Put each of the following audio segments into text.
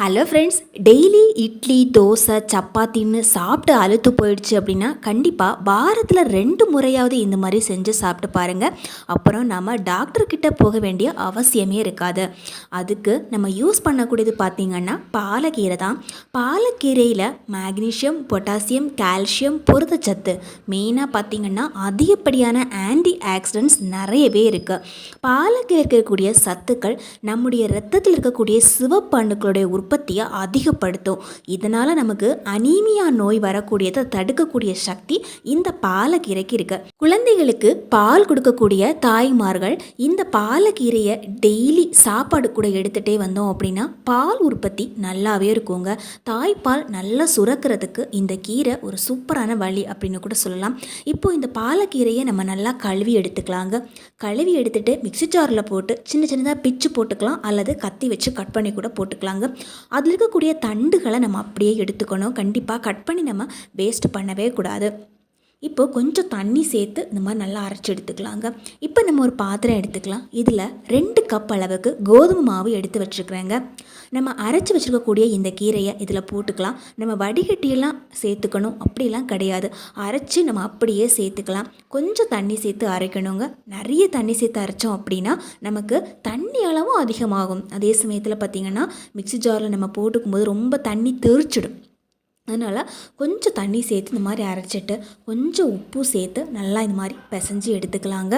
Hello friends daily idli dosa சப்பாத்தின்னு சாப்பிட்டு அழுத்து போயிடுச்சு அப்படின்னா கண்டிப்பாக வாரத்தில் ரெண்டு முறையாவது இந்த மாதிரி செஞ்சு சாப்பிட்டு பாருங்கள் அப்புறம் நம்ம டாக்டர்கிட்ட போக வேண்டிய அவசியமே இருக்காது. அதுக்கு நம்ம யூஸ் பண்ணக்கூடியது பார்த்திங்கன்னா பாலக்கீரை தான். பாலக்கீரையில் மேக்னீஷியம் பொட்டாசியம் கால்சியம் புரதச்சத்து மெயினாக பார்த்திங்கன்னா அதிகப்படியான ஆன்டி ஆக்சிடென்ட்ஸ் நிறையவே இருக்குது பாலக்கீரை இருக்கக்கூடிய சத்துக்கள் நம்முடைய ரத்தத்தில் இருக்கக்கூடிய சிவப்பு அணுக்களுடைய உற்பத்தியை அதிகப்படுத்தும். இதனால் நமக்கு அனீமியா நோய் வரக்கூடியதை தடுக்கக்கூடிய சக்தி இந்த பாலக்கீரைக்கு இருக்கு. குழந்தைகளுக்கு பால் கொடுக்கக்கூடிய தாய்மார்கள் இந்த பாலக்கீரையை டெய்லி சாப்பாடு கூட எடுத்துகிட்டே வந்தோம் அப்படின்னா பால் உற்பத்தி நல்லாவே இருக்குங்க. தாய்ப்பால் நல்லா சுரக்கிறதுக்கு இந்த கீரை ஒரு சூப்பரான வழி அப்படின்னு கூட சொல்லலாம். இப்போ இந்த பாலக்கீரையை நம்ம நல்லா கழுவி எடுத்துக்கலாங்க. கழுவி எடுத்துட்டு மிக்ஸி ஜாரில் போட்டு சின்ன சின்னதாக பிச்சு போட்டுக்கலாம் அல்லது கத்தி வச்சு கட் பண்ணி கூட போட்டுக்கலாங்க. அதில் இருக்கக்கூடிய தண்டுகளை நம்ம அப்படியே எடுத்துக்கணும். கண்டிப்பாக கட் பண்ணி நம்ம வேஸ்ட் பண்ணவே கூடாது. இப்போ கொஞ்சம் தண்ணி சேர்த்து இந்த மாதிரி நல்லா அரைச்சி எடுத்துக்கலாங்க. இப்போ நம்ம ஒரு பாத்திரம் எடுத்துக்கலாம். இதில் ரெண்டு கப் அளவுக்கு கோதுமை மாவு எடுத்து வச்சுருக்குறேங்க. நம்ம அரைச்சி வச்சுருக்கக்கூடிய இந்த கீரையை இதில் போட்டுக்கலாம். நம்ம வடிகட்டியெல்லாம் சேர்த்துக்கணும். அப்படிலாம் கிடையாது. அரைச்சி நம்ம அப்படியே சேர்த்துக்கலாம். கொஞ்சம் தண்ணி சேர்த்து அரைக்கணுங்க. நிறைய தண்ணி சேர்த்து அரைச்சோம் அப்படின்னா நமக்கு தண்ணி அளவும் அதிகமாகும். அதே சமயத்தில் பார்த்திங்கன்னா மிக்ஸி ஜாரில் நம்ம போட்டுக்கும்போது ரொம்ப தண்ணி தெரிச்சிடும் அதனால் கொஞ்சம் தண்ணி சேர்த்து இந்த மாதிரி அரைச்சிட்டு கொஞ்சம் உப்பு சேர்த்து நல்லா இந்த மாதிரி பிசைஞ்சி எடுத்துக்கலாங்க.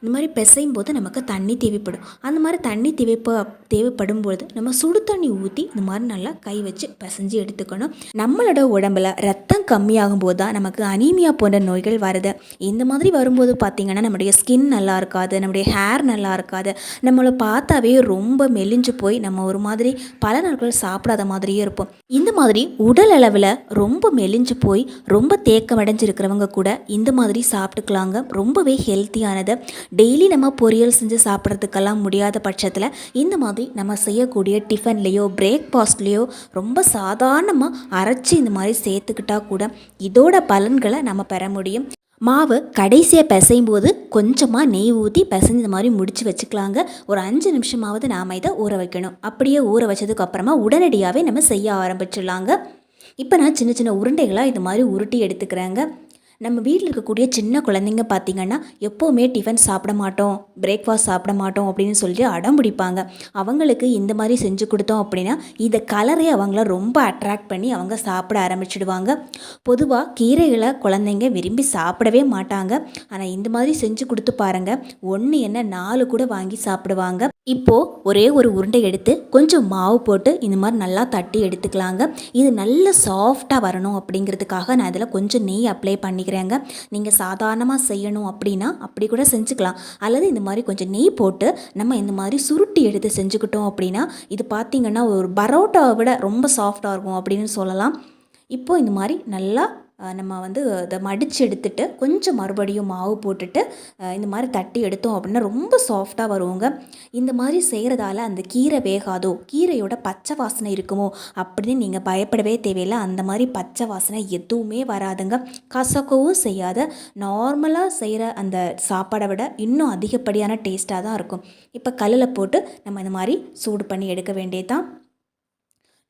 இந்த மாதிரி பிசையும் போது நமக்கு தண்ணி தேவைப்படும். அந்த மாதிரி தண்ணி தேவைப்ப தேவைப்படும் பொழுது நம்ம சுடு தண்ணி ஊற்றி இந்த மாதிரி நல்லா கை வச்சு பிசைஞ்சு எடுத்துக்கணும். நம்மளோட உடம்புல ரத்தம் கம்மியாகும் போது தான் நமக்கு அனீமியா போன்ற நோய்கள் வருது. இந்த மாதிரி வரும்போது பார்த்திங்கன்னா நம்முடைய ஸ்கின் நல்லா இருக்காது நம்முடைய ஹேர் நல்லா இருக்காது. நம்மளை பார்த்தாவே ரொம்ப மெலிஞ்சு போய் நம்ம ஒரு மாதிரி பல நாட்கள் சாப்பிடாத மாதிரியே இருப்போம். இந்த மாதிரி உடல் அளவில் ரொம்ப மெலிஞ்சு போய் ரொம்ப தேக்கம் அடைஞ்சிருக்கிறவங்க கூட இந்த மாதிரி சாப்பிட்டுக்கலாங்க. ரொம்பவே ஹெல்த்தியானது டெய்லி நம்ம பொரியல் செஞ்சு சாப்பிட்றதுக்கெல்லாம் முடியாத பட்சத்தில் இந்த மாதிரி நம்ம செய்யக்கூடிய டிஃபன்லேயோ பிரேக்ஃபாஸ்ட்லேயோ ரொம்ப சாதாரணமாக அரைச்சி இந்த மாதிரி சேர்த்துக்கிட்டா கூட இதோட பலன்களை நம்ம பெற முடியும். மாவு கடைசியாக பிசையும் போது கொஞ்சமாக நெய் ஊற்றி பிசைஞ்ச மாதிரி முடித்து வச்சுக்கலாங்க. ஒரு அஞ்சு நிமிஷமாவது நாம் இதை ஊற வைக்கணும். அப்படியே ஊற வச்சதுக்கப்புறமா உடனடியாகவே நம்ம செய்ய ஆரம்பிச்சிடலாங்க. இப்போ நான் சின்ன சின்ன உருண்டைகளாக இது மாதிரி உருட்டி எடுத்துக்கிறேங்க. நம்ம வீட்டில் இருக்கக்கூடிய சின்ன குழந்தைங்க பார்த்திங்கன்னா எப்போவுமே டிஃபன் சாப்பிட மாட்டோம் பிரேக்ஃபாஸ்ட் சாப்பிட மாட்டோம் அப்படின்னு சொல்லி அடம் பிடிப்பாங்க. அவங்களுக்கு இந்த மாதிரி செஞ்சு கொடுத்தோம் அப்படின்னா இந்த கலரே அவங்கள ரொம்ப அட்ராக்ட் பண்ணி அவங்க சாப்பிட ஆரம்பிச்சிடுவாங்க. பொதுவாக கீரைகளை குழந்தைங்க விரும்பி சாப்பிடவே மாட்டாங்க. ஆனால் இந்த மாதிரி செஞ்சு கொடுத்து பாருங்கள் ஒன்று என்ன நாலு கூட வாங்கி சாப்பிடுவாங்க. இப்போது ஒரே ஒரு உருண்டை எடுத்து கொஞ்சம் மாவு போட்டு இந்த மாதிரி நல்லா தட்டி எடுத்துக்கலாங்க. இது நல்ல சாஃப்டாக வரணும் அப்படிங்கிறதுக்காக நான் இதில் கொஞ்சம் நெய் அப்ளை பண்ணிக்கிறேங்க. நீங்கள் சாதாரணமாக செய்யணும் அப்படின்னா அப்படி கூட செஞ்சுக்கலாம். அல்லது இந்த மாதிரி கொஞ்சம் நெய் போட்டு நம்ம இந்த மாதிரி சுருட்டி எடுத்து செஞ்சுக்கிட்டோம் அப்படின்னா இது பார்த்திங்கன்னா ஒரு பரோட்டாவை விட ரொம்ப சாஃப்டாக இருக்கும் அப்படின்னு சொல்லலாம். இப்போது இந்த மாதிரி நல்லா நம்ம வந்து அதை மடித்து எடுத்துட்டு கொஞ்சம் மறுபடியும் மாவு போட்டுட்டு இந்த மாதிரி தட்டி எடுத்தோம் அப்படின்னா ரொம்ப சாஃப்டாக வருவோங்க இந்த மாதிரி செய்கிறதால அந்த கீரை வேகாதோ கீரையோட பச்சை வாசனை இருக்குமோ அப்படின்னு நீங்கள் பயப்படவே தேவையில்லை. அந்த மாதிரி பச்சை வாசனை எதுவுமே வராதுங்க. கசக்கவும் செய்யாத நார்மலாக செய்கிற அந்த சாப்பாடை விட இன்னும் அதிகப்படியான டேஸ்ட்டாக தான் இருக்கும். இப்போ கல்லில் போட்டு நம்ம இந்த மாதிரி சூடு பண்ணி எடுக்க வேண்டியது தான்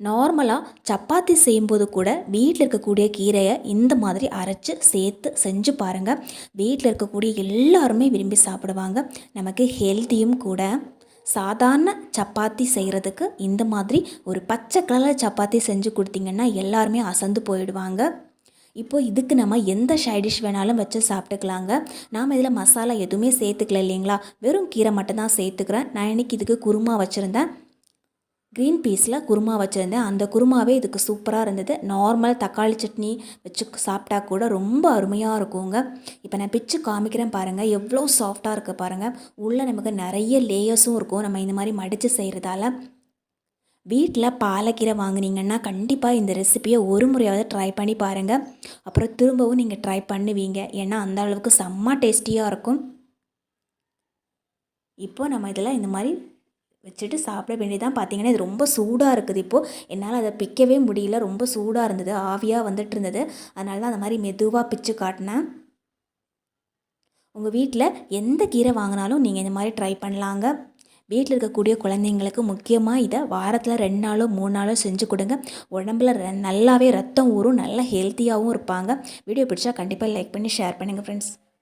நார்மலாக சப்பாத்தி செய்யும்போது கூட வீட்டில் இருக்கக்கூடிய கீரையை இந்த மாதிரி அரைச்சி சேர்த்து செஞ்சு பாருங்கள் வீட்டில் இருக்கக்கூடிய எல்லாருமே விரும்பி சாப்பிடுவாங்க. நமக்கு ஹெல்த்தியும் கூட. சாதாரண சப்பாத்தி செய்கிறதுக்கு இந்த மாதிரி ஒரு பச்சை கலர் சப்பாத்தி செஞ்சு கொடுத்தீங்கன்னா எல்லாருமே அசந்து போயிடுவாங்க. இப்போ இதுக்கு நம்ம எந்த சைடிஷ் வேணாலும் வச்சு சாப்பிட்டுக்கலாங்க. நாம் இதில் மசாலா எதுவுமே சேர்த்துக்கல இல்லைங்களா? வெறும் கீரை மட்டும் சேர்த்துக்கிறேன். நான் இன்றைக்கி இதுக்கு குருமா வச்சுருந்தேன். க்ரீன் பீஸில் குருமா வச்சுருந்தேன். அந்த குருமாவே இதுக்கு சூப்பராக இருந்தது. நார்மல் தக்காளி சட்னி வச்சு சாப்பிட்டா கூட ரொம்ப அருமையாக இருக்குங்க. இப்போ நான் பிச்சு காமிக்கிறேன் பாருங்கள் எவ்வளோ சாஃப்டாக இருக்குது பாருங்கள் உள்ளே நமக்கு நிறைய லேயர்ஸும் இருக்கும். நம்ம இந்த மாதிரி மடித்து செய்கிறதால வீட்டில் பாலக்கீரை வாங்கினீங்கன்னா கண்டிப்பாக இந்த ரெசிப்பியை ஒரு முறையாவது ட்ரை பண்ணி பாருங்கள் அப்புறம் திரும்பவும் நீங்கள் ட்ரை பண்ணுவீங்க. ஏன்னா அந்த அளவுக்கு செம்ம டேஸ்டியாக இருக்கும். இப்போ நம்ம இதில் இந்த மாதிரி வச்சுட்டு சாப்பிட வேண்டியதான் பார்த்தீங்கன்னா இது ரொம்ப சூடாக இருக்குது இப்போது என்னால் அதை பிக்கவே முடியல. ரொம்ப சூடாக இருந்தது. ஆவியாக வந்துட்டு இருந்தது. அதனால தான் அந்த மாதிரி மெதுவாக பிச்சு காட்டினேன். உங்கள் வீட்டில் எந்த கீரை வாங்கினாலும் நீங்கள் இந்த மாதிரி ட்ரை பண்ணலாங்க. வீட்டில் இருக்கக்கூடிய குழந்தைங்களுக்கு முக்கியமாக இதை வாரத்தில் ரெண்டு நாளோ மூணு நாளோ செஞ்சு கொடுங்க. உடம்புல ர- நல்லாவே ரத்தம் ஊறும் நல்லா ஹெல்த்தியாகவும் இருப்பாங்க. வீடியோ பிடிச்சா கண்டிப்பாக லைக் பண்ணி ஷேர் பண்ணுங்கள் ஃப்ரெண்ட்ஸ்